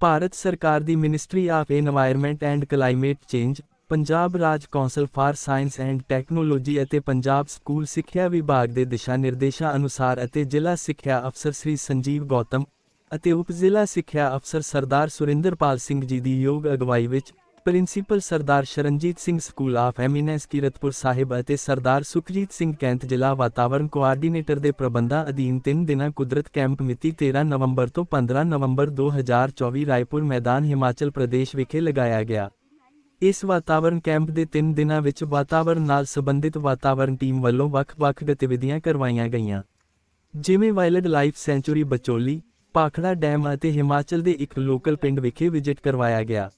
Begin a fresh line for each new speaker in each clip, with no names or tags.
ਭਾਰਤ ਸਰਕਾਰ ਦੀ ministry of environment and climate change Punjab Raj council for science and technology ਅਤੇ Punjab school ਸਿੱਖਿਆ ਵਿਭਾਗ ਦੇ ਦਿਸ਼ਾ ਨਿਰਦੇਸ਼ਾਂ ਅਨੁਸਾਰ ਅਤੇ ਜ਼ਿਲ੍ਹਾ ਸਿੱਖਿਆ ਅਫਸਰ ਸ੍ਰੀ ਸੰਜੀਵ ਗੌਤਮ ਅਤੇ ਉਪ ਜ਼ਿਲ੍ਹਾ ਸਿੱਖਿਆ ਅਫਸਰ ਸਰਦਾਰ ਸੁਰਿੰਦਰਪਾਲ ਸਿੰਘ ਜੀ ਦੀ ਯੋਗ ਅਗਵਾਈ ਵਿੱਚ principal Sardar Sharanjit Singh school of eminence Kiratpur Sahib ਅਤੇ ਸਰਦਾਰ ਸੁਖਜੀਤ ਸਿੰਘ ਕੈਂਤ ਜ਼ਿਲ੍ਹਾ ਵਾਤਾਵਰਣ ਕੋਆਰਡੀਨੇਟਰ ਦੇ ਪ੍ਰਬੰਧਾਂ ਅਧੀਨ ਤਿੰਨ ਦਿਨਾਂ ਕੁਦਰਤ ਕੈਂਪ ਮਿਤੀ 13 ਨਵੰਬਰ ਤੋਂ 15 ਨਵੰਬਰ 2024 ਰਾਏਪੁਰ ਮੈਦਾਨ ਹਿਮਾਚਲ ਪ੍ਰਦੇਸ਼ ਵਿਖੇ ਲਗਾਇਆ ਗਿਆ। ਇਸ ਵਾਤਾਵਰਣ ਕੈਂਪ ਦੇ ਤਿੰਨ ਦਿਨਾਂ ਵਿੱਚ ਵਾਤਾਵਰਣ ਨਾਲ ਸੰਬੰਧਿਤ ਵਾਤਾਵਰਣ ਟੀਮ ਵੱਲੋਂ ਵੱਖ-ਵੱਖ ਗਤੀਵਿਧੀਆਂ ਕਰਵਾਈਆਂ ਗਈਆਂ। ਜਿਵੇਂ wild life sanctuary Bacholi, Pakhra dam ਅਤੇ ਹਿਮਾਚਲ ਦੇ ਇੱਕ ਲੋਕਲ ਪਿੰਡ ਵਿਖੇ ਵਿਜ਼ਿਟ ਕਰਵਾਇਆ ਗਿਆ।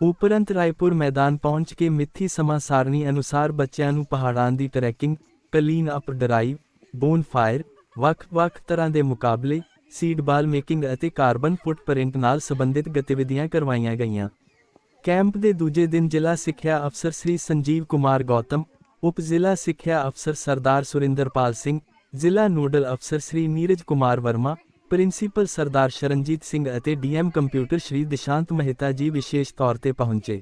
ਉਪਰੰਤ ਰਾਏਪੁਰ ਮੈਦਾਨ ਪਹੁੰਚ ਕੇ ਮਿੱਥੀ ਸਮਾਂ ਸਾਰਣੀ ਅਨੁਸਾਰ ਬੱਚਿਆਂ ਨੂੰ ਪਹਾੜਾਂ ਦੀ trekking, clean up drive bonfire ਵੱਖ-ਵੱਖ ਤਰ੍ਹਾਂ ਦੇ ਮੁਕਾਬਲੇ, ਸੀਡ ਬਾਲ ਮੇਕਿੰਗ ਅਤੇ ਕਾਰਬਨ ਫੁੱਟਪ੍ਰਿੰਟ ਨਾਲ ਸੰਬੰਧਿਤ ਗਤੀਵਿਧੀਆਂ ਕਰਵਾਈਆਂ ਗਈਆਂ। ਕੈਂਪ ਦੇ ਦੂਜੇ ਦਿਨ ਜ਼ਿਲ੍ਹਾ ਸਿੱਖਿਆ ਅਫਸਰ ਸ੍ਰੀ ਸੰਜੀਵ ਕੁਮਾਰ ਗੌਤਮ, ਉਪ ਜ਼ਿਲ੍ਹਾ ਸਿੱਖਿਆ ਅਫਸਰ ਸਰਦਾਰ ਸੁਰਿੰਦਰਪਾਲ ਸਿੰਘ, ਜ਼ਿਲ੍ਹਾ ਨੋਡਲ ਅਫਸਰ ਸ੍ਰੀ ਨੀਰਜ ਕੁਮਾਰ ਵਰਮਾ ਪ੍ਰਿੰਸੀਪਲ ਸਰਦਾਰ ਸ਼ਰਨਜੀਤ ਸਿੰਘ ਅਤੇ ਡੀਐਮ ਕੰਪਿਊਟਰ ਸ਼੍ਰੀ ਦਿਸ਼ਾਂਤ ਮਹਿਤਾ ਜੀ ਵਿਸ਼ੇਸ਼ ਤੌਰ ਤੇ ਪਹੁੰਚੇ।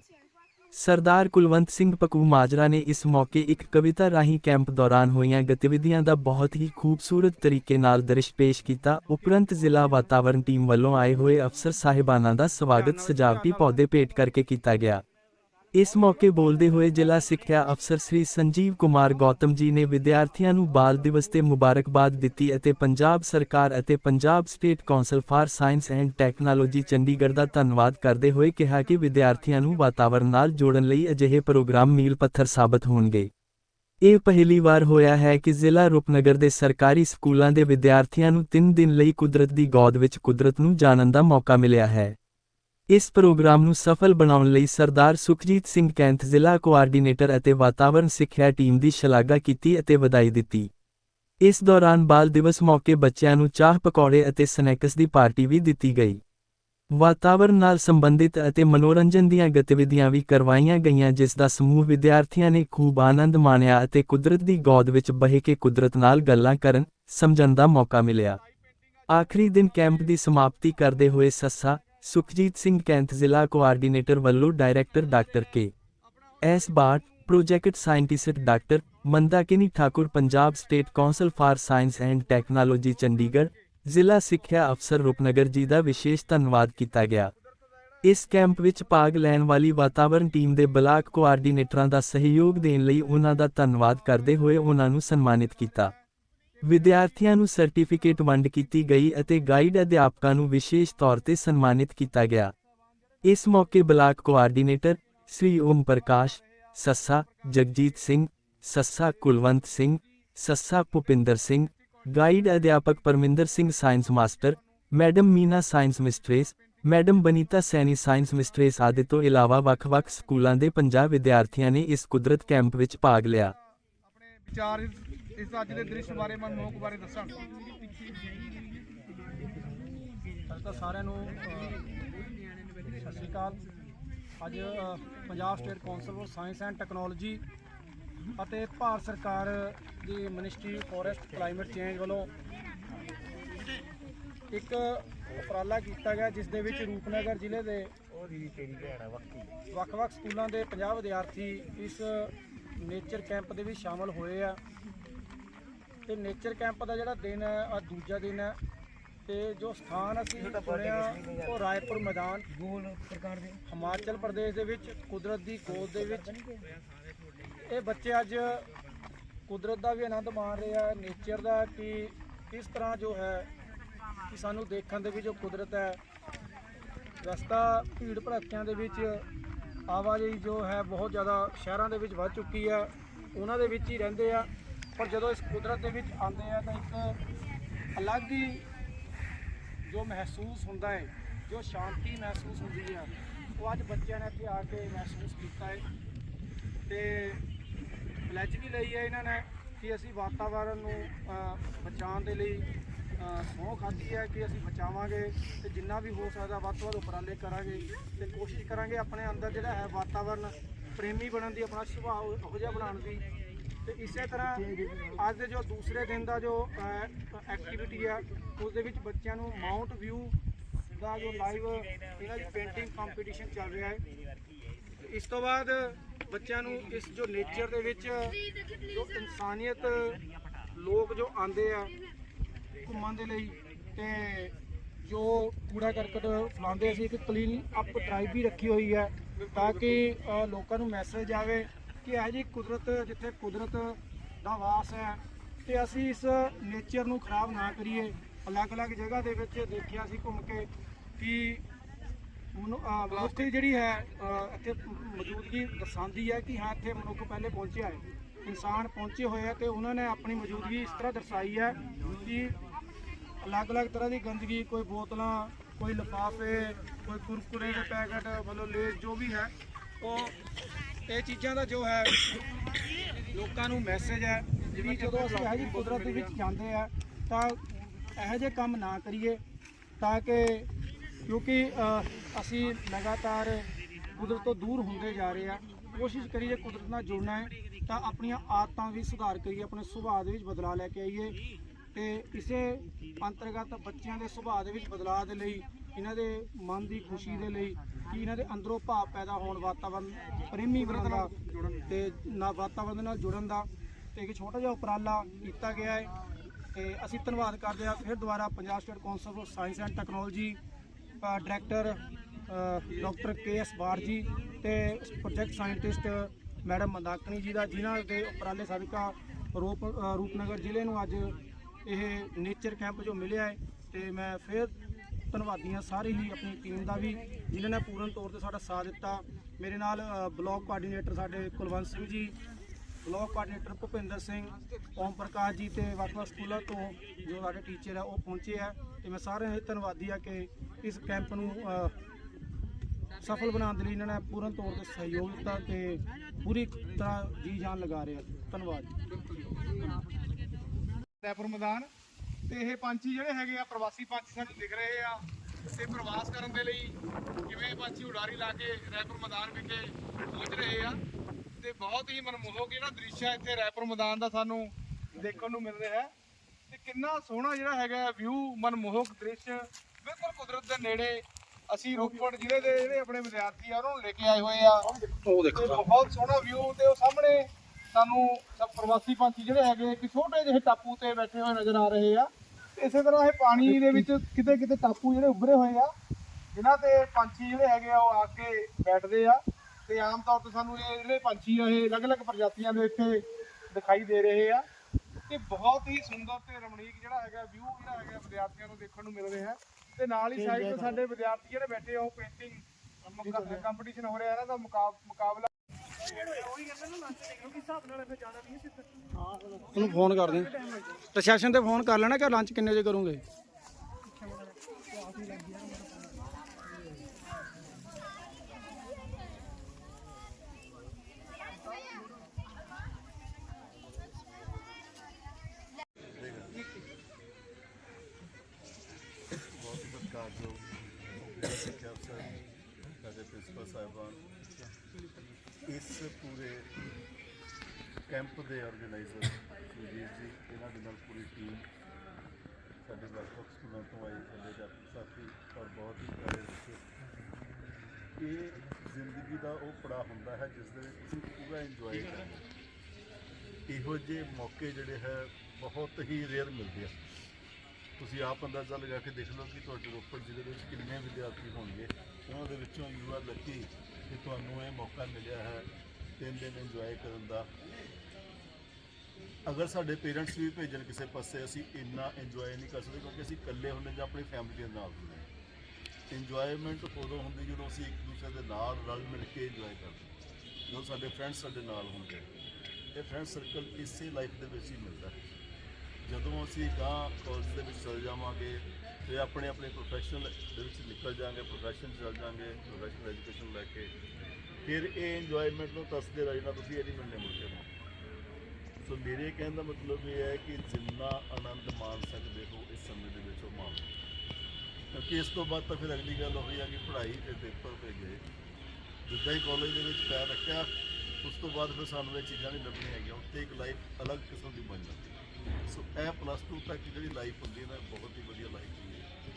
ਸਰਦਾਰ ਕੁਲਵੰਤ ਸਿੰਘ ਪਕੂ ਮਾਜਰਾ ਨੇ ਇਸ ਮੌਕੇ ਇੱਕ ਕਵਿਤਾ ਰਾਹੀਂ ਕੈਂਪ ਦੌਰਾਨ ਹੋਈਆਂ ਗਤੀਵਿਧੀਆਂ ਦਾ ਬਹੁਤ ਹੀ ਖੂਬਸੂਰਤ ਤਰੀਕੇ ਨਾਲ ਦ੍ਰਿਸ਼ ਪੇਸ਼ ਕੀਤਾ। ਉਪਰੰਤ ਜ਼ਿਲ੍ਹਾ ਵਾਤਾਵਰਣ ਟੀਮ ਵੱਲੋਂ ਆਏ ਹੋਏ ਅਫਸਰ ਸਾਹਿਬਾਨਾਂ ਦਾ ਸਵਾਗਤ ਸਜਾਵਟੀ ਪੌਦੇ ਭੇਟ ਕਰਕੇ ਕੀਤਾ ਗਿਆ। ਇਸ ਮੌਕੇ ਬੋਲਦੇ ਹੋਏ ਜ਼ਿਲ੍ਹਾ ਸਿੱਖਿਆ ਅਫਸਰ ਸ੍ਰੀ ਸੰਜੀਵ ਕੁਮਾਰ ਗੌਤਮ ਜੀ ਨੇ ਵਿਦਿਆਰਥੀਆਂ ਨੂੰ ਬਾਲ ਦਿਵਸ ਤੇ ਮੁਬਾਰਕਬਾਦ ਦਿੱਤੀ ਅਤੇ ਪੰਜਾਬ ਸਰਕਾਰ ਅਤੇ Punjab state council for science and technology Chandigarh ਦਾ ਧੰਨਵਾਦ ਕਰਦੇ ਹੋਏ ਕਿਹਾ ਕਿ ਵਿਦਿਆਰਥੀਆਂ ਨੂੰ ਵਾਤਾਵਰਣ ਨਾਲ ਜੋੜਨ ਲਈ ਅਜਿਹੇ ਪ੍ਰੋਗਰਾਮ ਮੀਲ ਪੱਥਰ ਸਾਬਤ ਹੋਣਗੇ। ਇਹ ਪਹਿਲੀ ਵਾਰ ਹੋਇਆ ਹੈ ਕਿ ਜ਼ਿਲ੍ਹਾ ਰੂਪਨਗਰ ਦੇ ਸਰਕਾਰੀ ਸਕੂਲਾਂ ਦੇ ਵਿਦਿਆਰਥੀਆਂ ਨੂੰ 3 ਦਿਨ ਲਈ ਕੁਦਰਤ ਦੀ ਗੋਦ ਵਿੱਚ ਕੁਦਰਤ ਨੂੰ ਜਾਣਨ ਦਾ ਮੌਕਾ ਮਿਲਿਆ ਹੈ। ਇਸ ਪ੍ਰੋਗਰਾਮ ਨੂੰ ਸਫਲ ਬਣਾਉਣ ਲਈ ਸਰਦਾਰ ਸੁਖਜੀਤ ਸਿੰਘ ਕੈਂਥ ਜ਼ਿਲ੍ਹਾ ਕੋਆਰਡੀਨੇਟਰ ਅਤੇ ਵਾਤਾਵਰਣ ਸਿੱਖਿਆ ਟੀਮ ਦੀ ਸ਼ਲਾਘਾ ਕੀਤੀ ਅਤੇ ਵਧਾਈ ਦਿੱਤੀ। ਇਸ ਦੌਰਾਨ ਬਾਲ ਦਿਵਸ ਮੌਕੇ ਬੱਚਿਆਂ ਨੂੰ ਚਾਹ, ਪਕੌੜੇ ਅਤੇ ਸਨੈਕਸ ਦੀ ਪਾਰਟੀ ਵੀ ਦਿੱਤੀ ਗਈ। ਵਾਤਾਵਰਣ ਨਾਲ ਸੰਬੰਧਿਤ ਅਤੇ ਮਨੋਰੰਜਨ ਦੀਆਂ ਗਤੀਵਿਧੀਆਂ ਵੀ ਕਰਵਾਈਆਂ ਗਈਆਂ, ਜਿਸ ਦਾ ਸਮੂਹ ਵਿਦਿਆਰਥੀਆਂ ਨੇ ਖੂਬ ਆਨੰਦ ਮਾਣਿਆ ਅਤੇ ਕੁਦਰਤ ਦੀ ਗੋਦ ਵਿੱਚ ਬਹਿ ਕੇ ਕੁਦਰਤ ਨਾਲ ਗੱਲਾਂ ਕਰਨ, ਸਮਝਣ ਦਾ ਮੌਕਾ ਮਿਲਿਆ। ਆਖਰੀ ਦਿਨ ਕੈਂਪ ਦੀ ਸਮਾਪਤੀ ਕਰਦੇ ਹੋਏ ਸੱਸਾ ਸੁਖਜੀਤ ਸਿੰਘ ਕੈਂਥ ਜ਼ਿਲ੍ਹਾ ਕੋਆਰਡੀਨੇਟਰ ਵੱਲੋਂ director doctor K. S. Bath, project scientist doctor Mandakini Thakur, Punjab state council for science and technology, Chandigarh ਜ਼ਿਲ੍ਹਾ ਸਿੱਖਿਆ ਅਫਸਰ ਰੂਪਨਗਰ ਜੀ ਦਾ ਵਿਸ਼ੇਸ਼ ਧੰਨਵਾਦ ਕੀਤਾ ਗਿਆ। ਇਸ ਕੈਂਪ ਵਿੱਚ ਭਾਗ ਲੈਣ ਵਾਲੀ ਵਾਤਾਵਰਣ ਟੀਮ ਦੇ ਬਲਾਕ ਕੋਆਰਡੀਨੇਟਰਾਂ ਦਾ ਸਹਿਯੋਗ ਦੇਣ ਲਈ ਉਹਨਾਂ ਦਾ ਧੰਨਵਾਦ ਕਰਦੇ ਹੋਏ ਉਹਨਾਂ ਨੂੰ ਸਨਮਾਨਿਤ ਕੀਤਾ। ਵਿਦਿਆਰਥੀਆਂ ਨੂੰ ਸਰਟੀਫਿਕੇਟ ਵੰਡ ਕੀਤੀ ਗਈ ਅਤੇ ਗਾਈਡ ਅਧਿਆਪਕਾਂ ਨੂੰ ਵਿਸ਼ੇਸ਼ ਤੌਰ ਤੇ ਸਨਮਾਨਿਤ ਕੀਤਾ ਗਿਆ। ਇਸ ਮੌਕੇ ਬਲਾਕ ਕੋਆਰਡੀਨੇਟਰ ਸ੍ਰੀ ਓਮ ਪ੍ਰਕਾਸ਼, ਸੱਸਾ ਜਗਜੀਤ ਸਿੰਘ, ਸੱਸਾ ਕੁਲਵੰਤ ਸਿੰਘ, ਸੱਸਾ ਭੁਪਿੰਦਰ ਸਿੰਘ, ਗਾਈਡ ਅਧਿਆਪਕ Parminder Singh science master, madam Meena science mistress, madam Banita Saini science mistress ਆਦਿ ਤੋਂ ਇਲਾਵਾ ਵੱਖ-ਵੱਖ ਸਕੂਲਾਂ ਦੇ 50 ਵਿਦਿਆਰਥੀਆਂ ਨੇ ਇਸ ਕੁਦਰਤ ਕੈਂਪ ਵਿੱਚ ਭਾਗ ਲਿਆ।
ਵਿਚਾਰ ਇਸ- ਅੱਜ ਦੇ ਦ੍ਰਿਸ਼ ਬਾਰੇ ਮਨਮੋਹਕ ਬਾਰੇ ਦੱਸਣ
ਅੱਜ ਤਾਂ ਸਾਰਿਆਂ ਨੂੰ ਸਤਿ ਸ਼੍ਰੀ ਅਕਾਲ। ਅੱਜ Punjab state council for science and technology ਅਤੇ ਭਾਰਤ ਸਰਕਾਰ ਦੀ ਮਿਨਿਸਟਰੀ ਫੋਰੈਸਟ ਕਲਾਈਮੇਟ ਚੇਂਜ ਵੱਲੋਂ ਇੱਕ ਉਪਰਾਲਾ ਕੀਤਾ ਗਿਆ ਜਿਸ ਦੇ ਵਿੱਚ ਰੂਪਨਗਰ ਜ਼ਿਲ੍ਹੇ ਦੇ ਵੱਖ-ਵੱਖ ਸਕੂਲਾਂ ਦੇ 50 ਵਿਦਿਆਰਥੀ ਇਸ ਨੇਚਰ ਕੈਂਪ ਦੇ ਵਿੱਚ ਸ਼ਾਮਲ ਹੋਏ ਆ। ਤੇ ਨੇਚਰ ਕੈਂਪ ਦਾ ਜਿਹੜਾ ਦਿਨ ਹੈ ਆ ਦੂਜਾ ਦਿਨ ਹੈ ਤੇ ਜੋ ਸਥਾਨ ਅਸੀਂ ਚੁਣਿਆ ਉਹ ਰਾਏਪੁਰ ਮੈਦਾਨ। ਗੋਲ ਪ੍ਰਕਾਰ ਦੇ। ਹਿਮਾਚਲ ਪ੍ਰਦੇਸ਼ ਦੇ ਵਿੱਚ ਕੁਦਰਤ ਦੀ ਗੋਦ ਦੇ ਵਿੱਚ। ਇਹ ਬੱਚੇ ਅੱਜ ਕੁਦਰਤ ਦਾ ਵੀ ਆਨੰਦ ਮਾਣ ਰਹੇ ਆ ਨੇਚਰ ਦਾ ਕਿ ਕਿਸ ਤਰ੍ਹਾਂ ਜੋ ਹੈ ਕਿ ਸਾਨੂੰ ਦੇਖਣ ਦੇ ਵਿੱਚ ਜੋ ਕੁਦਰਤ ਹੈ ਰਸਤਾ ਭੀੜ ਭੜੱਕਿਆਂ ਦੇ ਵਿੱਚ ਆਵਾਜਾਈ ਜੋ ਹੈ ਬਹੁਤ ਜ਼ਿਆਦਾ ਸ਼ਹਿਰਾਂ ਦੇ ਵਿੱਚ ਵੱਧ ਚੁੱਕੀ ਹੈ, ਉਹਨਾਂ ਦੇ ਵਿੱਚ ਹੀ ਰਹਿੰਦੇ ਆ। ਪਰ ਜਦੋਂ ਇਸ ਕੁਦਰਤ ਦੇ ਵਿੱਚ ਆਉਂਦੇ ਆ, ਤਾਂ ਇੱਕ ਅਲੱਗ ਹੀ ਜੋ ਮਹਿਸੂਸ ਹੁੰਦਾ ਹੈ, ਜੋ ਸ਼ਾਂਤੀ ਮਹਿਸੂਸ ਹੁੰਦੀ ਹੈ ਉਹ ਅੱਜ ਬੱਚਿਆਂ ਨੇ ਇੱਥੇ ਆ ਕੇ ਮਹਿਸੂਸ ਕੀਤਾ ਹੈ। ਤੇ ਪਲੈਜ ਵੀ ਲਈ ਹੈ ਇਹਨਾਂ ਨੇ ਕਿ ਅਸੀਂ ਵਾਤਾਵਰਣ ਨੂੰ ਬਚਾਉਣ ਦੇ ਲਈ ਅ, ਸਹੁੰ ਖਾਧੀ ਹੈ ਕਿ ਅਸੀਂ ਬਚਾਵਾਂਗੇ ਤੇ ਜਿੰਨਾ ਵੀ ਹੋ ਸਕਦਾ ਵੱਧ ਤੋਂ ਵੱਧ ਉਪਰਾਲੇ ਕਰਾਂਗੇ ਤੇ ਕੋਸ਼ਿਸ਼ ਕਰਾਂਗੇ ਆਪਣੇ ਅੰਦਰ ਜਿਹੜਾ ਹੈ ਵਾਤਾਵਰਨ ਪ੍ਰੇਮੀ ਬਣਨ ਦੀ ਆਪਣਾ ਸੁਭਾਅ ਉਹੋ ਜਿਹਾ ਬਣਾਉਣ ਦੀ। ਤੇ ਇਸੇ ਤਰ੍ਹਾਂ ਅੱਜ ਦੇ ਜੋ ਦੂਸਰੇ ਦਿਨ ਦਾ ਜੋ ਐਕਟੀਵਿਟੀ ਆ ਉਸ ਦੇ ਵਿੱਚ ਬੱਚਿਆਂ ਨੂੰ ਮਾਊਂਟ ਵਿਊ ਦਾ ਜੋ ਲਾਈਵ ਇਹਨਾਂ ਦੀ ਪੇਂਟਿੰਗ ਕੰਪੀਟੀਸ਼ਨ ਚੱਲ ਰਿਹਾ ਹੈ। ਇਸ ਤੋਂ ਬਾਅਦ ਬੱਚਿਆਂ ਨੂੰ ਇਸ ਜੋ ਨੇਚਰ ਦੇ ਵਿੱਚ ਜੋ ਇਨਸਾਨੀਅਤ ਲੋਕ ਜੋ ਆਉਂਦੇ ਆ ਘੁੰਮਣ ਦੇ ਲਈ ਤੇ ਜੋ ਕੂੜਾ ਕਰਕਟ ਫਲਾਉਂਦੇ ਸੀ, ਇੱਕ ਕਲੀਨ ਅਪ ਡਰਾਈਵ ਵੀ ਰੱਖੀ ਹੋਈ ਹੈ ਤਾਂ ਕਿ ਲੋਕਾਂ ਨੂੰ ਮੈਸੇਜ ਆਵੇ ਕਿ ਇਹ ਜੀ ਕੁਦਰਤ ਜਿੱਥੇ ਕੁਦਰਤ ਦਾ ਵਾਸ ਹੈ ਤੇ ਅਸੀਂ ਇਸ ਨੇਚਰ ਨੂੰ ਖਰਾਬ ਨਾ ਕਰੀਏ। ਅਲੱਗ-ਅਲੱਗ ਜਗ੍ਹਾ ਦੇ ਵਿੱਚ ਦੇਖਿਆ ਸੀ ਘੁੰਮ ਕੇ ਕਿ ਮਨੁੱਖ ਜਿਹੜੀ ਹੈ ਇੱਥੇ ਮੌਜੂਦਗੀ ਦਰਸਾਉਂਦੀ ਹੈ ਕਿ ਹਾਂ, ਇੱਥੇ ਮਨੁੱਖ ਪਹਿਲੇ ਪਹੁੰਚਿਆ ਹੈ। ਇਨਸਾਨ ਪਹੁੰਚੇ ਹੋਏ ਆ ਤੇ ਉਹਨਾਂ ਨੇ ਆਪਣੀ ਮੌਜੂਦਗੀ ਇਸ ਤਰ੍ਹਾਂ ਦਰਸਾਈ ਹੈ ਕਿ ਅਲੱਗ-ਅਲੱਗ ਤਰ੍ਹਾਂ ਦੀ ਗੰਦਗੀ, ਕੋਈ ਬੋਤਲਾਂ, ਕੋਈ ਲਿਫਾਫੇ, ਕੋਈ ਕੁਰਕੁਰੇ ਦੇ ਪੈਕਟ, ਮਤਲਬ ਲੇਜ਼ ਜੋ ਵੀ ਹੈ, ਉਹ ਇਹ ਚੀਜ਼ਾਂ ਦਾ ਜੋ ਹੈ, ਲੋਕਾਂ ਨੂੰ ਮੈਸੇਜ ਹੈ ਜਿਹੜੀ ਜਦੋਂ ਅਸੀਂ ਇਹੋ ਜਿਹੀ ਕੁਦਰਤ ਦੇ ਵਿੱਚ ਜਾਂਦੇ ਆ, ਤਾਂ ਇਹੋ ਜਿਹੇ ਕੰਮ ਨਾ ਕਰੀਏ, ਤਾਂ ਕਿ ਕਿਉਂਕਿ ਅਸੀਂ ਲਗਾਤਾਰ ਕੁਦਰਤ ਤੋਂ ਦੂਰ ਹੁੰਦੇ ਜਾ ਰਹੇ ਆ, ਕੋਸ਼ਿਸ਼ ਕਰੀਏ ਕੁਦਰਤ ਨਾਲ ਜੁੜਨਾ ਹੈ, ਤਾਂ ਆਪਣੀਆਂ ਆਦਤਾਂ ਵੀ ਸੁਧਾਰ ਕਰੀਏ, ਆਪਣੇ ਸੁਭਾਅ ਦੇ ਵਿੱਚ ਬਦਲਾਅ ਲੈ ਕੇ ਆਈਏ ਤੇ ਇਸੇ ਅੰਤਰਗਤ ਬੱਚਿਆਂ ਦੇ ਸੁਭਾਅ ਦੇ ਵਿੱਚ ਬਦਲਾਅ ਦੇ ਲਈ, ਇਹਨਾਂ ਦੇ ਮਨ ਦੀ ਖੁਸ਼ੀ ਦੇ ਲਈ ਕਿ ਇਹਨਾਂ ਦੇ ਅੰਦਰੋਂ ਭਾਵ ਪੈਦਾ ਹੋਣ, ਵਾਤਾਵਰਨ ਪ੍ਰੇਮੀ ਬਣਨ ਦਾ ਤੇ ਨਾ ਵਾਤਾਵਰਨ ਨਾਲ ਜੁੜਨ ਦਾ ਤੇ ਇੱਕ ਛੋਟਾ ਜਿਹਾ ਉਪਰਾਲਾ ਕੀਤਾ ਗਿਆ ਹੈ। ਤੇ ਅਸੀਂ ਧੰਨਵਾਦ ਕਰਦੇ ਹਾਂ ਫਿਰ ਦੁਬਾਰਾ Punjab state council for science and technology director doctor K S Bar ji ਤੇ ਪ੍ਰੋਜੈਕਟ ਸਾਇੰਟਿਸਟ ਮੈਡਮ ਮੰਦਾਕਣੀ ਜੀ ਦਾ, ਜਿਨ੍ਹਾਂ ਦੇ ਉਪਰਾਲੇ ਸਦਕਾ ਰੂਪ ਰੂਪਨਗਰ ਜ਼ਿਲ੍ਹੇ ਨੂੰ ਅੱਜ ਇਹ ਨੇਚਰ ਕੈਂਪ ਜੋ ਮਿਲਿਆ ਹੈ ਤੇ ਮੈਂ ਫਿਰ ਧੰਨਵਾਦੀ ਹਾਂ ਸਾਰੇ ਹੀ ਆਪਣੀ ਟੀਮ ਦਾ ਵੀ ਜਿਨ੍ਹਾਂ ਨੇ ਪੂਰਨ ਤੌਰ ਤੇ ਸਾਡਾ ਸਾਥ ਦਿੱਤਾ। ਮੇਰੇ ਨਾਲ ਅ, ਬਲਾਕ ਕੋਆਰਡੀਨੇਟਰ ਸਾਡੇ ਕੁਲਵੰਤ ਸਿੰਘ ਜੀ ਬਲਾਕ ਕੋਆਰਡੀਨੇਟਰ ਭੁਪਿੰਦਰ ਸਿੰਘ ਓਮ ਪ੍ਰਕਾਸ਼ ਜੀ ਤੇ ਵੱਖ-ਵੱਖ ਸਕੂਲਾਂ ਤੋਂ ਜੋ ਸਾਡੇ ਟੀਚਰ ਆ ਉਹ ਪਹੁੰਚੇ ਆ। ਤੇ ਮੈਂ ਸਾਰਿਆਂ ਦਾ ਧੰਨਵਾਦੀ ਆ ਕਿ ਇਸ ਕੈਂਪ ਨੂੰ ਸਫਲ ਬਣਾਉਣ ਦੇ ਲਈ ਇਹਨਾਂ ਨੇ ਪੂਰਨ ਤੌਰ ਤੇ ਸਹਿਯੋਗ ਦਿੱਤਾ ਤੇ ਪੂਰੀ ਤਰ੍ਹਾਂ ਜੀ ਜਾਨ ਲਗਾ ਰਹੇ ਆ। ਧੰਨਵਾਦ। ਜੀ
ਰੈਪਰ ਮੈਦਾਨ ਤੇ ਇਹ ਪੰਛੀ ਜਿਹੜੇ ਹੈਗੇ ਆ ਪ੍ਰਵਾਸੀ ਪੰਛੀ ਸਾਨੂੰ ਦਿਖ ਰਹੇ ਆ ਤੇ ਪ੍ਰਵਾਸ ਕਰਨ ਦੇ ਲਈ ਕਿਵੇਂ ਪੰਛੀ ਉਡਾਰੀ ਲਾ ਕੇ ਰੈਪਰ ਮੈਦਾਨ ਵਿਖੇ ਪਹੁੰਚ ਰਹੇ ਆ ਤੇ ਬਹੁਤ ਹੀ ਮਨਮੋਹਕ ਜਿਹੜਾ ਦ੍ਰਿਸ਼ ਹੈ ਇੱਥੇ ਰੈਪਰ ਮੈਦਾਨ ਦਾ ਸਾਨੂੰ ਦੇਖਣ ਨੂੰ ਮਿਲ ਰਿਹਾ ਹੈ। ਤੇ ਕਿੰਨਾ ਸੋਹਣਾ ਜਿਹੜਾ ਹੈਗਾ ਵਿਊ ਮਨਮੋਹਕ ਦ੍ਰਿਸ਼ ਬਿਲਕੁਲ ਕੁਦਰਤ ਦੇ ਨੇੜੇ ਅਸੀਂ ਰੂਪਗੜ੍ਹ ਜ਼ਿਲ੍ਹੇ ਦੇ ਜਿਹੜੇ ਆਪਣੇ ਵਿਦਿਆਰਥੀ ਆ ਉਹਨਾਂ ਨੂੰ ਲੈ ਕੇ ਆਏ ਹੋਏ ਆ। ਉਹ ਦੇਖੋ ਬਹੁਤ ਸੋਹਣਾ ਵਿਊ ਤੇ ਉਹ ਸਾਹਮਣੇ ਸਾਨੂੰ ਸਭ ਪ੍ਰਵਾਸੀ ਪੰਛੀ ਜਿਹੜੇ ਹੈਗੇ ਇੱਕ ਛੋਟੇ ਜਿਹੇ ਟਾਪੂ ਤੇ ਬੈਠੇ ਹੋਏ ਨਜ਼ਰ ਆ ਰਹੇ ਆ। ਇਸੇ ਤਰ੍ਹਾਂ ਇਹ ਪਾਣੀ ਦੇ ਵਿੱਚ ਕਿਤੇ ਕਿਤੇ ਟਾਪੂ ਜਿਹੜੇ ਉੱਭਰੇ ਹੋਏ ਆ। ਜਿਨ੍ਹਾਂ ਤੇ ਪੰਛੀ ਜਿਹੜੇ ਹੈਗੇ ਆ ਉਹ ਆ ਕੇ ਬੈਠਦੇ ਆ। ਤੇ ਆਮ ਤੌਰ ਤੇ ਸਾਨੂੰ ਇਹ ਜਿਹੜੇ ਪੰਛੀ ਆ ਇਹ ਅਲੱਗ-ਅਲੱਗ ਪ੍ਰਜਾਤੀਆਂ ਦੇ ਇੱਥੇ ਦਿਖਾਈ ਦੇ ਰਹੇ ਆ। ਤੇ ਬਹੁਤ ਹੀ ਸੁੰਦਰ ਤੇ ਰਮਣੀਕ ਜਿਹੜਾ ਹੈਗਾ ਵਿਊ ਜਿਹੜਾ ਹੈਗਾ ਵਿਦਿਆਰਥੀਆਂ ਨੂੰ ਦੇਖਣ ਨੂੰ ਮਿਲ ਰਿਹਾ ਹੈ। ਤੇ ਨਾਲ ਹੀ ਸਾਈਡ ਤੇ ਸਾਡੇ ਵਿਦਿਆਰਥੀ ਜਿਹੜੇ ਬੈਠੇ ਆ ਉਹ ਪੇਂਟਿੰਗ ਕੰਪੀਟੀਸ਼ਨ ਹੋ ਰਿਹਾ ਇਹਨਾਂ ਦਾ ਮੁਕਾਬ- ਮੁਕਾਬਲਾ
ਉਹਨੂੰ ਫੋਨ ਕਰ ਦੇ। ਰਿਸੈਪਸ਼ਨ ਤੇ ਫੋਨ ਕਰ ਲੈਣਾ ਕਿ ਲੰਚ ਕਿੰਨੇ ਵਜੇ ਕਰੋਗੇ?
ਬਹੁਤ ਸਤਿਕਾਰਯੋਗ ਸਿੱਖਿਆ ਅਫਸਰ ਸਾਡੇ ਪ੍ਰਿੰਸੀਪਲ ਸਾਹਿਬਾਨ ਇਸ ਪੂਰੇ ਕੈਂਪ ਦੇ ਆਰਗੇਨਾਈਜ਼ਰ ਸੁਜੀਤ ਜੀ, ਇਹਨਾਂ ਦੇ ਨਾਲ ਪੂਰੀ ਟੀਮ, ਸਾਡੇ ਵੱਖ-ਵੱਖ ਸਕੂਲਾਂ ਤੋਂ ਆਈ ਸਾਡੇ ਡਾਕਟਰ ਸਾਥੀ ਔਰ ਬਹੁਤ ਹੀ ਪਿਆਰੇ ਬੱਚੇ। ਇਹ ਜ਼ਿੰਦਗੀ ਦਾ ਉਹ ਪੜਾ ਹੁੰਦਾ ਹੈ ਜਿਸ ਦੇ ਵਿੱਚ ਤੁਸੀਂ ਪੂਰਾ ਇੰਜੋਏ ਕਰਦੇ ਇਹੋ ਜਿਹੇ ਮੌਕੇ ਜਿਹੜੇ ਹੈ, ਬਹੁਤ ਹੀ ਰੇਅਰ ਮਿਲਦੇ ਆ। ਤੁਸੀਂ ਆਪ ਅੰਦਾਜ਼ਾ ਲਗਾ ਕੇ ਦੇਖ ਲਓ ਕਿ ਤੁਹਾਡੇ ਰੋਪੜ ਜ਼ਿਲ੍ਹੇ ਦੇ ਵਿੱਚ ਕਿੰਨੇ ਵਿਦਿਆਰਥੀ ਹੋਣਗੇ। ਉਹਨਾਂ ਦੇ ਵਿੱਚੋਂ ਯੂ ਆਰ ਲੱਕੀ ਕਿ ਤੁਹਾਨੂੰ ਇਹ ਮੌਕਾ ਮਿਲਿਆ ਹੈ ਤਿੰਨ ਦਿਨ ਇੰਜੋਏ ਕਰਨ ਦਾ। ਅਗਰ ਸਾਡੇ ਪੇਰੈਂਟਸ ਵੀ ਭੇਜਣ ਕਿਸੇ ਪਾਸੇ, ਅਸੀਂ ਇੰਨਾ ਇੰਜੋਏ ਨਹੀਂ ਕਰ ਸਕਦੇ ਕਿਉਂਕਿ ਅਸੀਂ ਇਕੱਲੇ ਹੁੰਦੇ ਜਾਂ ਆਪਣੀ ਫੈਮਿਲੀ ਦੇ ਨਾਲ ਹੁੰਦੇ। ਇੰਜੋਏਮੈਂਟ ਉਦੋਂ ਹੁੰਦੀ ਜਦੋਂ ਅਸੀਂ ਇੱਕ ਦੂਸਰੇ ਦੇ ਨਾਲ ਰਲ ਮਿਲ ਕੇ ਇੰਜੋਏ ਕਰਦੇ। ਜਦੋਂ ਸਾਡੇ ਫਰੈਂਡਸ ਸਾਡੇ ਨਾਲ ਹੁੰਦੇ। ਇਹ ਫਰੈਂਡ ਸਰਕਲ ਇਸੇ ਲਾਈਫ ਦੇ ਵਿੱਚ ਹੀ ਮਿਲਦਾ। ਹੈ ਜਦੋਂ ਅਸੀਂ ਗਾਂ ਕਾਲਜ ਦੇ ਵਿੱਚ ਚਲ ਜਾਵਾਂਗੇ ਤੇ ਆਪਣੇ ਆਪਣੇ ਪ੍ਰੋਫੈਸ਼ਨਲ ਦੇ ਵਿੱਚ ਨਿਕਲ ਜਾਾਂਗੇ ਪ੍ਰੋਫੈਸ਼ਨ 'ਚ ਚਲ ਜਾਾਂਗੇ ਪ੍ਰੋਫੈਸ਼ਨਲ ਐਜੂਕੇਸ਼ਨ ਲੈ ਕੇ। ਫਿਰ ਇਹ ਇੰਜੋਇਮੈਂਟ ਨੂੰ ਤਸਦੇ ਰਹਿਣਾ ਤੁਸੀਂ ਇਹ ਨਹੀਂ ਮਿਲਣੇ ਮੁੜ ਕੇ। ਨੂੰ। ਸੋ ਮੇਰੇ ਕਹਿਣ ਦਾ ਮਤਲਬ ਇਹ ਹੈ ਕਿ ਜਿੰਨਾ ਆਨੰਦ ਮਾਣ ਸਕਦੇ ਹੋ ਇਸ ਸਮੇਂ ਦੇ ਵਿੱਚ ਉਹ ਮਾਣ। ਕਿਉਂਕਿ ਇਸ ਤੋਂ ਬਾਅਦ ਤਾਂ ਫਿਰ ਅਗਲੀ ਗੱਲ ਹੋਈ ਆ ਕਿ ਪੜ੍ਹਾਈ ਤੇ ਪੇਪਰ ਤੇ ਗਏ। ਜਿੱਦਾਂ ਹੀ ਕਾਲਜ ਦੇ ਵਿੱਚ ਪੈਰ ਰੱਖਿਆ, ਉਸ ਤੋਂ ਬਾਅਦ ਫਿਰ ਸਾਨੂੰ ਇਹ ਚੀਜ਼ਾਂ ਨਹੀਂ ਲੱਭਣੀਆਂ ਹੈਗੀਆਂ। ਉੱਤੇ ਇੱਕ ਲਾਈਫ ਅਲੱਗ ਕਿਸਮ ਦੀ ਬਣ ਜਾਂਦੀ ਹੈ। ਸੋ ਇਹ ਪਲੱਸ 2 ਤੱਕ ਜਿਹੜੀ ਲਾਈਫ ਹੁੰਦੀ ਹੈ ਨਾ, ਬਹੁਤ ਹੀ ਵਧੀਆ ਲਾਈਫ ਹੁੰਦੀ ਹੈ।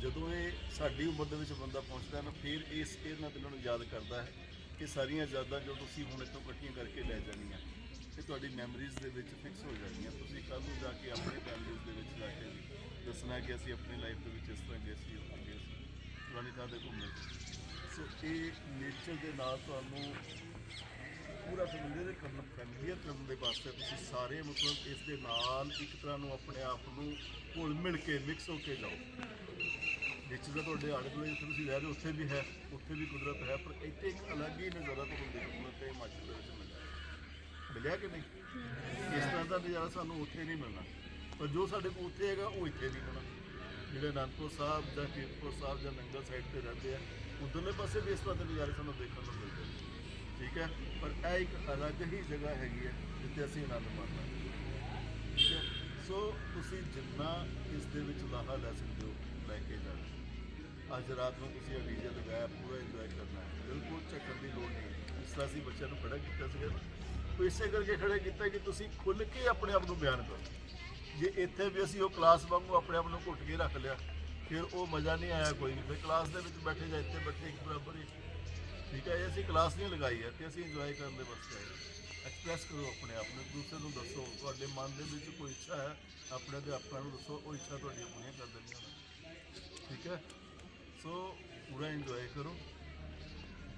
ਜਦੋਂ ਇਹ ਸਾਡੀ ਉਮਰ ਦੇ ਵਿੱਚ ਬੰਦਾ ਪਹੁੰਚਦਾ ਨਾ, ਫਿਰ ਇਸ ਇਹਨਾਂ ਦਿਨਾਂ ਨੂੰ ਯਾਦ ਕਰਦਾ ਹੈ ਕਿ ਸਾਰੀਆਂ ਯਾਦਾਂ ਜੋ ਤੁਸੀਂ ਹੁਣ ਇੱਥੋਂ ਇਕੱਠੀਆਂ ਕਰਕੇ ਲੈ ਜਾਣੀਆਂ, ਇਹ ਤੁਹਾਡੀ ਮੈਮਰੀਜ਼ ਦੇ ਵਿੱਚ ਫਿਕਸ ਹੋ ਜਾਣੀਆਂ। ਤੁਸੀਂ ਕੱਲ੍ਹ ਨੂੰ ਜਾ ਕੇ ਆਪਣੇ ਫੈਮਲੀਜ਼ ਦੇ ਵਿੱਚ ਜਾ ਕੇ ਦੱਸਣਾ ਕਿ ਅਸੀਂ ਆਪਣੀ ਲਾਈਫ ਦੇ ਵਿੱਚ ਇਸ ਤਰ੍ਹਾਂ ਗਏ ਸੀ, ਉੱਥੇ ਗਏ ਸੀ। ਪੁਰਾਣੀ ਥਾਂ ਤੇ ਘੁੰਮੇ। ਸੋ ਇਹ ਨੇਚਰ ਦੇ ਨਾਲ ਤੁਹਾਨੂੰ ਪੂਰਾ ਫੈਮਿਲੀਅਰ ਕਰਨ ਫੈਮਿਲੀਅਰ ਕਰਨ ਦੇ ਵਾਸਤੇ ਤੁਸੀਂ ਸਾਰੇ ਮਤਲਬ ਇਸ ਦੇ ਨਾਲ ਇੱਕ ਤਰ੍ਹਾਂ ਨੂੰ ਆਪਣੇ ਆਪ ਨੂੰ ਘੁਲ ਮਿਲ ਕੇ ਮਿਕਸ ਹੋ ਕੇ ਜਾਓ। ਨੇਚਰ ਦਾ ਤੁਹਾਡੇ ਆਲੇ ਦੁਆਲੇ ਜਿੱਥੇ ਤੁਸੀਂ ਰਹਿ ਰਹੇ ਹੋ, ਉੱਥੇ ਵੀ ਹੈ, ਉੱਥੇ ਵੀ ਕੁਦਰਤ ਹੈ, ਪਰ ਇੱਥੇ ਇੱਕ ਅਲੱਗ ਹੀ ਨਜ਼ਾਰਾ ਤੁਹਾਨੂੰ ਦੇਖਣ ਨੂੰ ਤੇ ਹਿਮਾਚਲ ਦੇ ਵਿੱਚ ਮਿਲਦਾ ਮਿਲਿਆ ਕਿ ਨਹੀਂ? ਇਸ ਤਰ੍ਹਾਂ ਦਾ ਨਜ਼ਾਰਾ ਸਾਨੂੰ ਉੱਥੇ ਨਹੀਂ ਮਿਲਣਾ। ਪਰ ਜੋ ਸਾਡੇ ਕੋਲ ਉੱਥੇ ਹੈਗਾ, ਉਹ ਇੱਥੇ ਨਹੀਂ ਮਿਲਣਾ। ਜਿਹੜੇ ਅਨੰਦਪੁਰ ਸਾਹਿਬ ਜਾਂ ਕੀਰਤਪੁਰ ਸਾਹਿਬ ਜਾਂ ਨੰਗਲ ਸਾਈਡ ਤੇ ਰਹਿੰਦੇ ਆ, ਉਧਰਲੇ ਪਾਸੇ ਵੀ ਇਸ ਤਰ੍ਹਾਂ ਦੇ ਨਜ਼ਾਰੇ ਸਾਨੂੰ ਦੇਖਣ ਨੂੰ ਮਿਲਦੇ ਠੀਕ ਹੈ? ਪਰ ਇਹ ਇੱਕ ਅਲੱਗ ਹੀ ਜਗ੍ਹਾ ਹੈਗੀ ਹੈ ਜਿੱਥੇ ਅਸੀਂ ਆਨੰਦ ਮਾਣਨਾ ਠੀਕ ਹੈ? ਸੋ ਤੁਸੀਂ ਜਿੰਨਾ ਇਸ ਦੇ ਵਿੱਚ ਲਾਹਾ ਲੈ ਸਕਦੇ ਹੋ ਲੈ ਕੇ ਜਾਣਾ ਅੱਜ ਰਾਤ ਨੂੰ ਤੁਸੀਂ ਇਹ ਡੀਜੇ ਲਗਾਇਆ ਪੂਰਾ ਇੰਜੋਏ ਕਰਨਾ ਹੈ। ਬਿਲਕੁਲ ਚੱਕਰ ਦੀ ਲੋੜ ਨਹੀਂ। ਇਸ ਤਰ੍ਹਾਂ ਅਸੀਂ ਬੱਚਿਆਂ ਨੂੰ ਖੜਾ ਕੀਤਾ ਸੀਗਾ ਨਾ, ਇਸੇ ਕਰਕੇ ਖੜਾ ਕੀਤਾ ਕਿ ਤੁਸੀਂ ਖੁੱਲ੍ਹ ਕੇ ਆਪਣੇ ਆਪ ਨੂੰ ਬਿਆਨ ਕਰੋ। ਜੇ ਇੱਥੇ ਵੀ ਅਸੀਂ ਉਹ ਕਲਾਸ ਵਾਂਗੂ ਆਪਣੇ ਆਪ ਨੂੰ ਘੁੱਟ ਕੇ ਰੱਖ ਲਿਆ ਫਿਰ ਉਹ ਮਜ਼ਾ ਨਹੀਂ ਆਇਆ ਕੋਈ ਵੀ। ਫਿਰ ਕਲਾਸ ਦੇ ਵਿੱਚ ਬੈਠੇ ਜਾਂ ਇੱਥੇ ਬੈਠੇ ਇੱਕ ਬਰਾਬਰ ਹੀ। ਠੀਕ ਹੈ, ਇਹ ਅਸੀਂ ਕਲਾਸ ਨਹੀਂ ਲਗਾਈ ਹੈ ਤੇ ਅਸੀਂ ਇੰਜੋਏ ਕਰਨ ਦੇ ਵਾਸਤੇ ਆਏ ਐਕਸਪ੍ਰੈਸ ਕਰੋ ਆਪਣੇ ਆਪ ਨੂੰ ਦੂਸਰੇ ਨੂੰ ਦੱਸੋ, ਤੁਹਾਡੇ ਮਨ ਦੇ ਵਿੱਚ ਕੋਈ ਇੱਛਾ ਹੈ, ਆਪਣੇ ਅਧਿਆਪਕਾਂ ਨੂੰ ਦੱਸੋ, ਉਹ ਇੱਛਾ ਤੁਹਾਡੀਆਂ ਪੂਰੀਆਂ ਕਰ ਦੇਣੀਆਂ ਉਹਨਾਂ। ਠੀਕ ਹੈ? ਸੋ ਪੂਰਾ ਇੰਜੋਏ ਕਰੋ।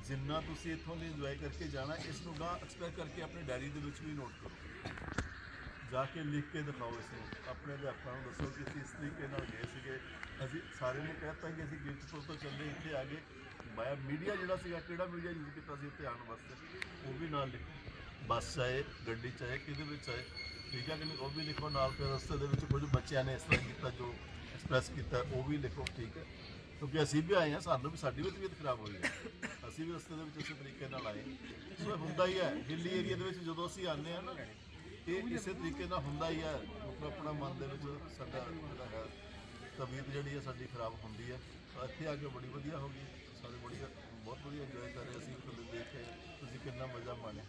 ਜਿੰਨਾ ਤੁਸੀਂ ਇੱਥੋਂ ਦੀ ਇੰਜੋਏ ਕਰਕੇ ਜਾਣਾ, ਇਸ ਨੂੰ ਨਾ ਐਕਸਪੈਕਟ ਕਰਕੇ ਆਪਣੀ ਡਾਇਰੀ ਦੇ ਵਿੱਚ ਵੀ ਨੋਟ ਕਰੋ। ਜਾ ਕੇ ਲਿਖ ਕੇ ਦਿਖਾਓ ਇਸ ਨੂੰ। ਆਪਣੇ ਅਧਿਆਪਕਾਂ ਨੂੰ ਦੱਸੋ ਕਿ ਅਸੀਂ ਇਸ ਤਰੀਕੇ ਨਾਲ ਗਏ ਸੀਗੇ। ਅਸੀਂ ਸਾਰੇ ਨੇ ਕਹਿਤਾ ਕਿ ਅਸੀਂ ਗਿਫਟ ਤੋਂ ਚੱਲੇ ਇੱਥੇ ਆ ਗਏ ਮਾਇਆ ਮੀਡੀਆ ਜਿਹੜਾ ਸੀਗਾ, ਕਿਹੜਾ ਮੀਡੀਆ ਯੂਜ਼ ਕੀਤਾ ਸੀ ਇੱਥੇ ਆਉਣ ਵਾਸਤੇ? ਉਹ ਵੀ ਨਾਲ ਲਿਖੋ। ਬੱਸ ਚਾਹੇ ਗੱਡੀ ਚਾਹੇ ਕਿਹਦੇ ਵਿੱਚ ਚਾਹੇ ਠੀਕ ਹੈ ਕਿ ਨਹੀਂ? ਉਹ ਵੀ ਲਿਖੋ ਨਾਲ, ਫਿਰ ਰਸਤੇ ਦੇ ਵਿੱਚ ਕੁਝ ਬੱਚਿਆਂ ਨੇ ਇਸ ਤਰ੍ਹਾਂ ਕੀਤਾ, ਜੋ ਐਕਸਪ੍ਰੈਸ ਕੀਤਾ, ਉਹ ਵੀ ਲਿਖੋ, ਠੀਕ ਹੈ ਕਿਉਂਕਿ ਅਸੀਂ ਵੀ ਆਏ ਹਾਂ ਸਾਨੂੰ ਵੀ, ਸਾਡੀ ਵੀ ਤਬੀਅਤ ਖਰਾਬ ਹੋਈ ਹੈ ਅਸੀਂ ਵੀ ਰਸਤੇ ਦੇ ਵਿੱਚ ਇਸੇ ਤਰੀਕੇ ਨਾਲ ਆਏ ਸੋ ਹੁੰਦਾ ਹੀ ਹੈ ਹਿੱਲੀ ਏਰੀਆ ਦੇ ਵਿੱਚ ਜਦੋਂ ਅਸੀਂ ਆਉਂਦੇ ਹਾਂ ਨਾ, ਇਹ ਇਸੇ ਤਰੀਕੇ ਨਾਲ ਹੁੰਦਾ ਹੀ ਹੈ ਆਪਣਾ ਮਨ ਦੇ ਵਿੱਚ ਸਾਡਾ ਜਿਹੜਾ ਹੈ, ਤਬੀਅਤ ਜਿਹੜੀ ਹੈ ਸਾਡੀ ਖਰਾਬ ਹੁੰਦੀ ਹੈ ਇੱਥੇ ਆ ਕੇ ਬੜੀ ਵਧੀਆ ਹੋ ਗਈ। ਸਾਰੇ ਬੜੀ ਬਹੁਤ ਵਧੀਆ ਇੰਜੋਏ ਕਰ ਰਹੇ ਅਸੀਂ ਤੁਹਾਨੂੰ ਦੇਖੇ ਤੁਸੀਂ ਕਿੰਨਾ ਮਜ਼ਾ ਮਾਣਿਆ।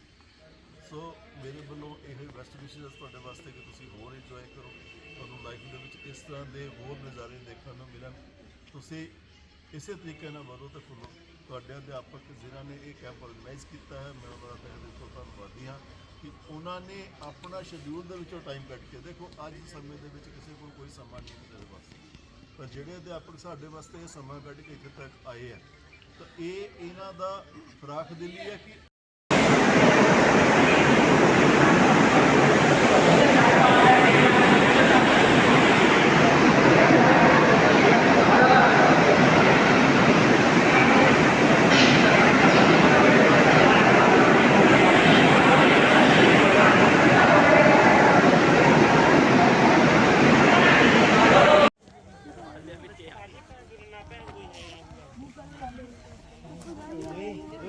ਸੋ ਮੇਰੇ ਵੱਲੋਂ ਇਹ ਬੈਸਟ ਵਿਸ਼ੇਸ ਤੁਹਾਡੇ ਵਾਸਤੇ ਕਿ ਤੁਸੀਂ ਹੋਰ ਇੰਜੋਏ ਕਰੋ, ਤੁਹਾਨੂੰ ਲਾਈਫ ਦੇ ਵਿੱਚ ਇਸ ਤਰ੍ਹਾਂ ਦੇ ਹੋਰ ਨਜ਼ਾਰੇ ਦੇਖਣ ਨੂੰ ਮਿਲਣ। ਤੁਸੀਂ ਇਸੇ ਤਰੀਕੇ ਨਾਲ ਵਧੋ ਤੇ ਫੁੱਲੋ। ਤੁਹਾਡੇ ਅਧਿਆਪਕ ਜਿਨ੍ਹਾਂ ਨੇ ਇਹ ਕੈਂਪ ਆਰਗੇਨਾਈਜ਼ ਕੀਤਾ ਹੈ, ਮੈਂ ਉਹਨਾਂ ਦਾ ਤਹਿ ਦਿਲ ਧੰਨਵਾਦੀ ਹਾਂ ਕਿ ਉਹਨਾਂ ਨੇ ਆਪਣਾ ਸ਼ਡਿਊਲ ਦੇ ਵਿੱਚੋਂ ਟਾਈਮ ਕੱਢ ਕੇ, ਦੇਖੋ ਅੱਜ ਸਮੇਂ ਦੇ ਵਿੱਚ ਕਿਸੇ ਕੋਲ ਕੋਈ ਸਮਾਂ ਨਹੀਂ ਹੈ ਵਾਸਤੇ। ਪਰ ਜਿਹੜੇ ਅਧਿਆਪਕ ਸਾਡੇ ਵਾਸਤੇ ਇਹ ਸਮਾਂ ਕੱਢ ਕੇ ਇੱਥੇ ਤੱਕ ਆਏ ਆ ਤਾਂ ਇਹ ਇਹਨਾਂ ਦਾ ਫਰਾਖ ਦਿਲੀ ਹੈ ਕਿ
ਹਾਂ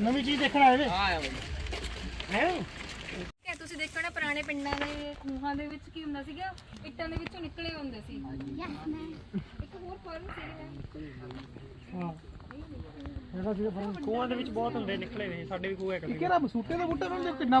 ਨਵੀਂ ਚੀਜ਼ ਦੇਖਣ ਆਏ ਵੇ।
ਕਿ ਤੁਸੀਂ ਦੇਖਣਾ ਪੁਰਾਣੇ ਪਿੰਡਾਂ ਦੇ ਖੂਹਾਂ ਦੇ ਵਿੱਚ ਕੀ ਹੁੰਦਾ ਸੀਗਾ? ਇੱਟਾਂ ਦੇ ਵਿੱਚੋਂ ਨਿਕਲੇ ਹੁੰਦੇ ਸੀ। ਇੱਕ ਹੋਰ ਫਰਮ ਸੀਗਾ
ਜਿਹੜਾ। ਸੀ
ਖੂਹਾਂ ਦੇ ਵਿੱਚ ਬਹੁਤ ਹੁੰਦੇ ਨਿਕਲੇ ਨੇ ਸਾਡੇ ਵੀ ਖੂਹ ਹੈ
ਕਿਹੜਾ ਬਸੂਟੇ ਦਾ ਬੂਟਾ ਨਾਲ ਕਿੰਨਾ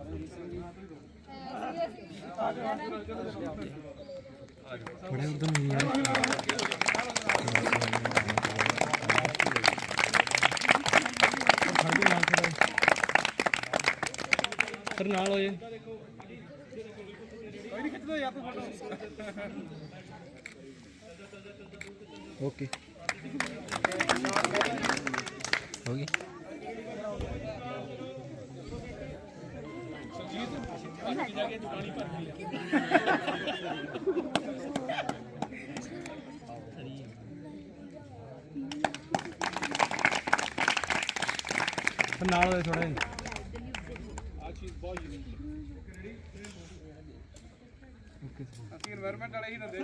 ਕਲੈਪਿੰਗ ਕਰ
ਪ੍ਰਿੰਸੀਪਲ
ਸਰ ਨਾਲ ਹੋ ਜੇ ਓਕੇ। ਹੋ ਗਈ। ਨਾਲ ਹੋਏ ਥੋੜਾ ਆ ਚੀਜ਼ ਬਹੁਤ ਯੂਨੀਕ ਓਕੇ
ਅਸੀਂ এনवायरमेंट ਵਾਲੇ ਹੀ ਨੰਦੇ